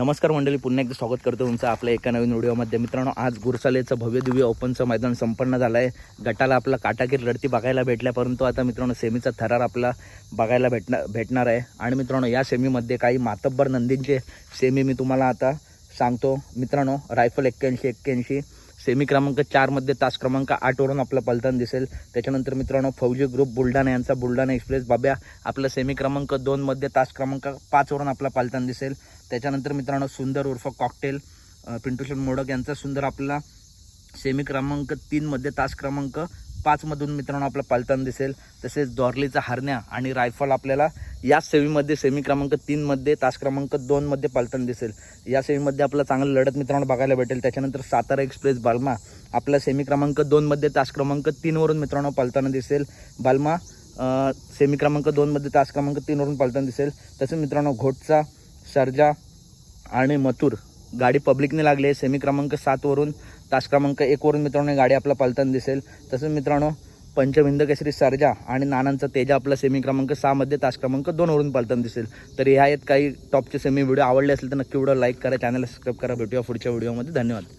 नमस्कार मंडळी पुन्हा एकदा स्वागत करतो तुमचं आपल्या एका नवीन व्हिडिओमध्ये मित्रांनो आज गुरसालेचं भव्य दिव्य ओपनचं मैदान संपन्न झालं आहे गटाला आपला काटाकीर लढती बघायला भेटल्या परंतु आता मित्रांनो सेमीचा थरार आपला बघायला भेटणार भेटणार आहे. आणि मित्रांनो या सेमीमध्ये काही मातब्बर नंदींचे सेमी मी तुम्हाला आता सांगतो. मित्रांनो रायफल एक्क्याऐंशी एक्क्याऐंशी. सेमी क्रमांक चारमध्ये तास क्रमांक आठवरून आपलं पलतान दिसेल. त्याच्यानंतर मित्रांनो फौजी ग्रुप बुलढाणा यांचा बुलढाणा एक्सप्रेस बाब्या आपलं सेमी क्रमांक दोनमध्ये तास क्रमांक पाचवरून आपला पालतान दिसेल. त्याच्यानंतर मित्रांनो सुंदर उर्फ कॉकटेल पिंटूशन मोडक यांचा सुंदर आपला सेमी क्रमांक तीनमध्ये तास क्रमांक पाचमधून मित्रांनो आपला पालतान दिसेल. तसेच दॉर्लीचा हरण्या आणि रायफल आपल्याला या सेवीमध्ये सेमी क्रमांक तीनमध्ये तास क्रमांक दोनमध्ये पालतान दिसेल. या सेवीमध्ये आपला चांगलं लढत मित्रांनो बघायला भेटेल. त्याच्यानंतर सातारा एक्सप्रेस बालमा आपला सेमी क्रमांक दोनमध्ये तास क्रमांक तीनवरून मित्रांनो पालताना दिसेल. बालमा सेमी क्रमांक दोनमध्ये तास क्रमांक तीनवरून पालताना दिसेल. तसेच मित्रांनो घोटचा सर्जा आणि मथुर गाडी पब्लिकने लागली आहे. सेमी क्रमांक सातवरून तास क्रमांक एकवरून मित्रांनो गाडी आपला पलताना दिसेल. तसंच मित्रांनो पंचविंद केसरी सर्जा आणि नानांचा तेजा आपला सेमी क्रमांक सहामध्ये तास क्रमांक दोनवरून पलताना दिसेल. तर ह्या आहेत काही टॉपचे सेमी व्हिडिओ आवडले असेल तर नक्की व्हिडिओ लाईक करा चॅनल सबस्क्राईब करा. भेटूया पुढच्या व्हिडिओमध्ये धन्यवाद.